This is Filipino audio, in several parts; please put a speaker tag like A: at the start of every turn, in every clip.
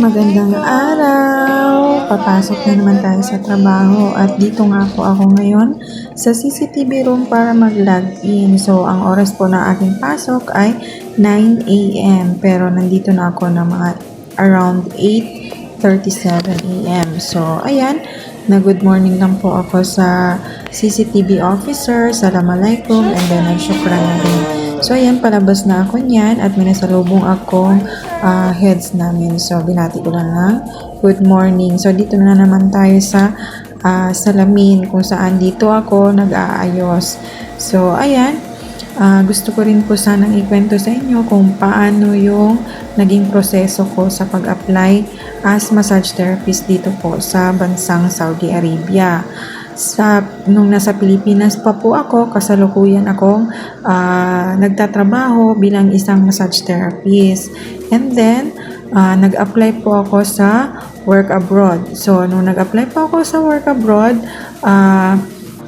A: Magandang araw! Papasok na naman tayo sa trabaho at dito nga po ako ngayon sa CCTV room para mag-log in. So, ang oras po na aking pasok ay 9 a.m. Pero nandito na ako ng mga around 8.37 a.m. So, ayan, na good morning lang po ako sa CCTV officer. Assalamualaikum and then nagsyukran na rin. So, ayan, palabas na ako niyan at may nasalubong akong ah, heads namin. So, binati ko lang ng good morning. So, dito na naman tayo sa ah, salamin kung saan dito ako nag-aayos. So, ayan, Ah, gusto ko rin po sanang ikwento sa inyo kung paano yung naging proseso ko sa pag-apply as massage therapist dito po sa bansang Saudi Arabia. Sa, nung nasa Pilipinas pa po ako, kasalukuyan akong ah, nagtatrabaho bilang isang massage therapist. And then, ah, nag-apply po ako sa work abroad. So, nung nag-apply po ako sa work abroad, ah,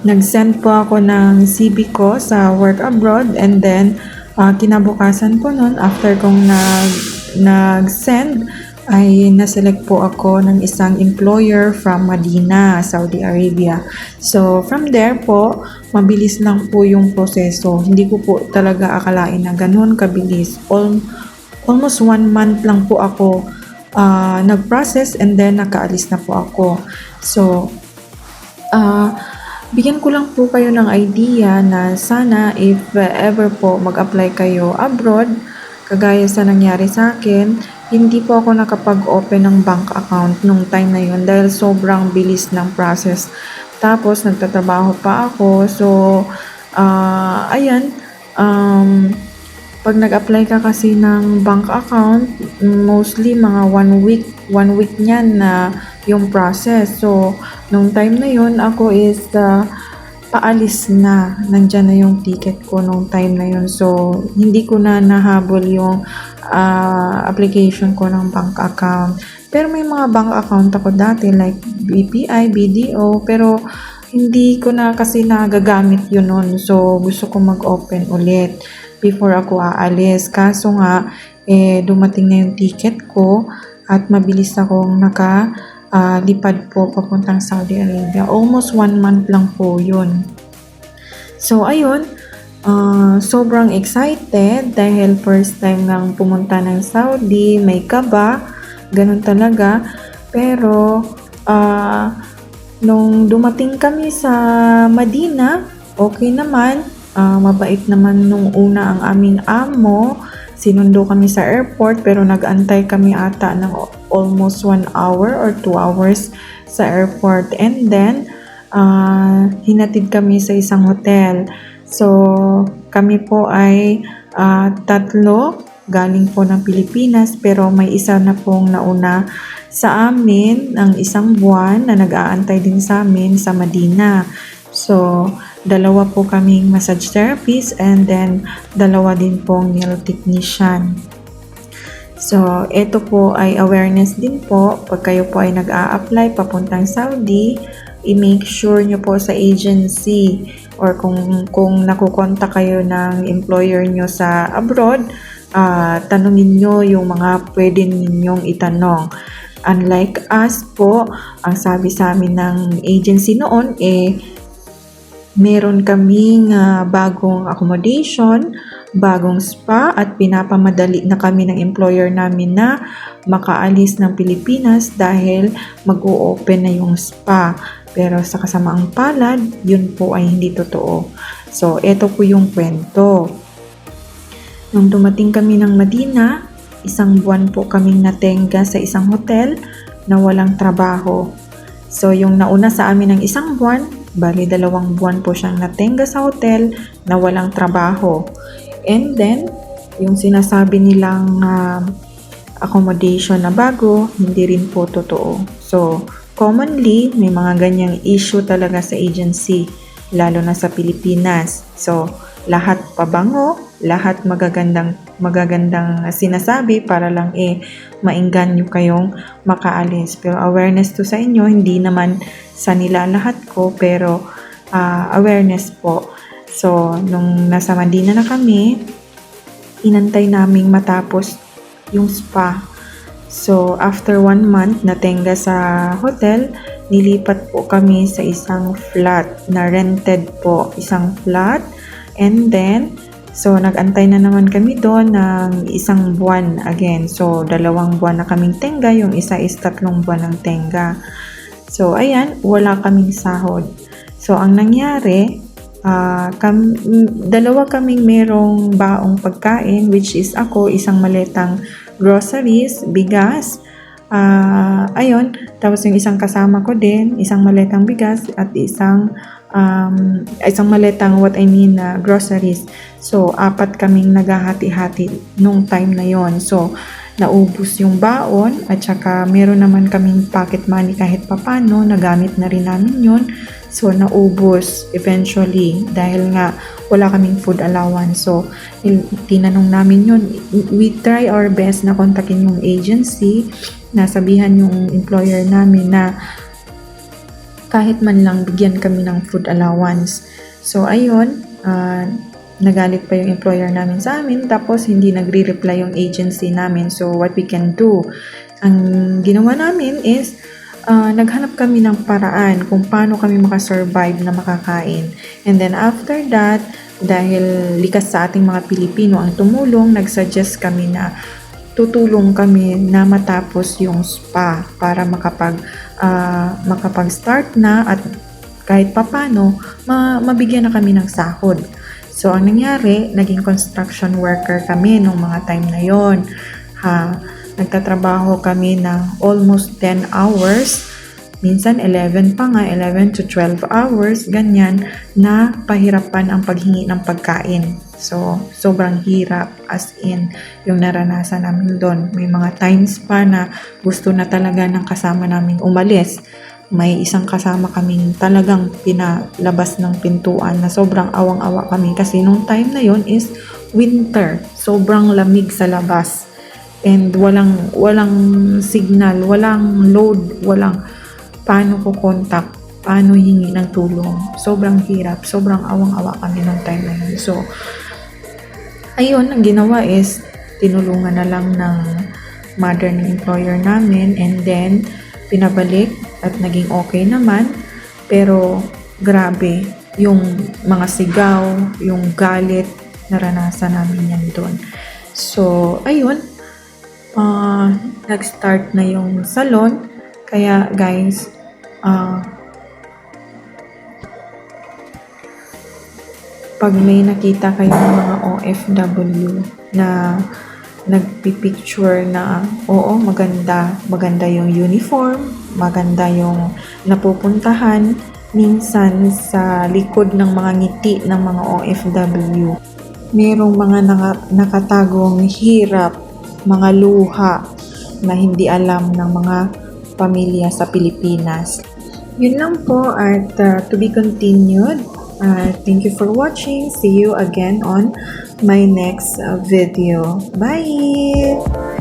A: Nag-send po ako ng CV ko sa work abroad and then ah, kinabukasan po nun after kong nag, nag-send ay naselect po ako ng isang employer from Medina, Saudi Arabia. So from there po, mabilis lang po yung proseso. Hindi ko po talaga akalain na ganun kabilis. Al- almost one month lang po ako ah, nag-process and then nakaalis na po ako. So, ah Bigyan ko lang po kayo ng idea na sana if uh, ever po mag-apply kayo abroad, kagaya sa nangyari sa akin, hindi po ako nakapag-open ng bank account nung time na yun dahil sobrang bilis ng process. Tapos nagtatrabaho pa ako, so ah ayan, um, pag nag-apply ka kasi ng bank account, mostly mga one week, one week niyan na yung process. So, nung time na yun, ako is uh, paalis na. Nandyan na yung ticket ko nung time na yun. So, hindi ko na nahabol yung uh, application ko ng bank account. Pero may mga bank account ako dati like BPI, BDO, pero hindi ko na kasi nagagamit yun nun. So, gusto ko mag-open ulit before ako aalis. Kaso nga, eh, dumating na yung ticket ko at mabilis akong naka ah, lipad po papuntang Saudi Arabia. Almost one month lang po yun. So, ayun, ah, sobrang excited dahil first time nang pumunta ng Saudi, may kaba, ganun talaga. Pero, ah, nung dumating kami sa Madina, okay naman, ah, mabait naman nung una ang aming amo, sinundo kami sa airport pero nag-antay kami ata ng almost one hour or two hours sa airport. And then, uh, hinatid kami sa isang hotel. So, kami po ay uh, tatlo galing po ng Pilipinas pero may isa na pong nauna sa amin ng isang buwan na nag-aantay din sa amin sa Madina. So, dalawa po kaming massage therapist and then dalawa din pong nail technician. So, ito po ay awareness din po. Pag kayo po ay nag-a-apply papuntang Saudi, i-make sure nyo po sa agency or kung, kung nakukonta kayo ng employer nyo sa abroad, uh, tanungin nyo yung mga pwede ninyong itanong. Unlike us po, ang sabi sa amin ng agency noon, eh, meron kaming uh, bagong accommodation, bagong spa at pinapamadali na kami ng employer namin na makaalis ng Pilipinas dahil mag-o-open na yung spa. Pero sa kasamaang palad, yun po ay hindi totoo. So, eto po yung kwento. Nung dumating kami ng Madina, isang buwan po kaming natenga sa isang hotel na walang trabaho. So, yung nauna sa amin ng isang buwan, Bali, dalawang buwan po siyang natenga sa hotel na walang trabaho. And then, yung sinasabi nilang uh, accommodation na bago, hindi rin po totoo. So, commonly, may mga ganyang issue talaga sa agency, lalo na sa Pilipinas. So, lahat pabango, lahat magagandang magagandang sinasabi para lang eh mainganyo kayong makaalis. Pero awareness to sa inyo, hindi naman sa nila lahat ko, pero uh, awareness po. So, nung nasa Mandina na kami, inantay naming matapos yung spa. So, after one month na tenga sa hotel, nilipat po kami sa isang flat na rented po. Isang flat. And then, so nag-antay na naman kami doon ng isang buwan again. So, dalawang buwan na kaming tenga. Yung isa is tatlong buwan ng tenga. So, ayan, wala kaming sahod. So, ang nangyari, ah, kam, dalawa kaming merong baong pagkain, which is ako, isang maletang groceries, bigas, ah, ayun, tapos yung isang kasama ko din, isang maletang bigas at isang um, isang maletang what I mean na groceries. So, apat kaming naghahati-hati nung time na yon So, naubos yung baon at saka meron naman kaming pocket money kahit papano, nagamit na rin namin yun. So, naubos eventually dahil nga wala kaming food allowance. So, tinanong namin yun. We try our best na kontakin yung agency, nasabihan yung employer namin na kahit man lang bigyan kami ng food allowance. So, ayun, ah, nagalit pa yung employer namin sa amin, tapos hindi nagre-reply yung agency namin. So, what we can do? Ang ginawa namin is, ah, naghanap kami ng paraan kung paano kami makasurvive na makakain. And then after that, dahil likas sa ating mga Pilipino ang tumulong, nagsuggest kami na tutulong kami na matapos yung spa para makapag ah, makapag-start na at kahit papano ma- mabigyan na kami ng sahod. So ang nangyari, naging construction worker kami nung mga time na yon. Ha, nagtatrabaho kami ng almost 10 hours minsan 11 pa nga, 11 to 12 hours, ganyan, na pahirapan ang paghingi ng pagkain. So, sobrang hirap as in yung naranasan namin doon. May mga times pa na gusto na talaga ng kasama namin umalis. May isang kasama kaming talagang pinalabas ng pintuan na sobrang awang-awa kami kasi nung time na yon is winter. Sobrang lamig sa labas. And walang walang signal, walang load, walang paano ko contact, paano hingi ng tulong. Sobrang hirap, sobrang awang-awa kami nung time na yun. So, ayun, ang ginawa is, tinulungan na lang ng mother ng employer namin and then, pinabalik at naging okay naman. Pero, grabe, yung mga sigaw, yung galit, naranasan namin yan doon. So, ayun, ah nag-start na yung salon. Kaya guys, ah pag may nakita kayong mga OFW na nagpipicture na oo, maganda, maganda yung uniform, maganda yung napupuntahan, minsan sa likod ng mga ngiti ng mga OFW, merong mga naka- nakatagong hirap, mga luha na hindi alam ng mga pamilya sa Pilipinas. Yun lang po at uh, to be continued. Uh, thank you for watching. See you again on my next uh, video. Bye!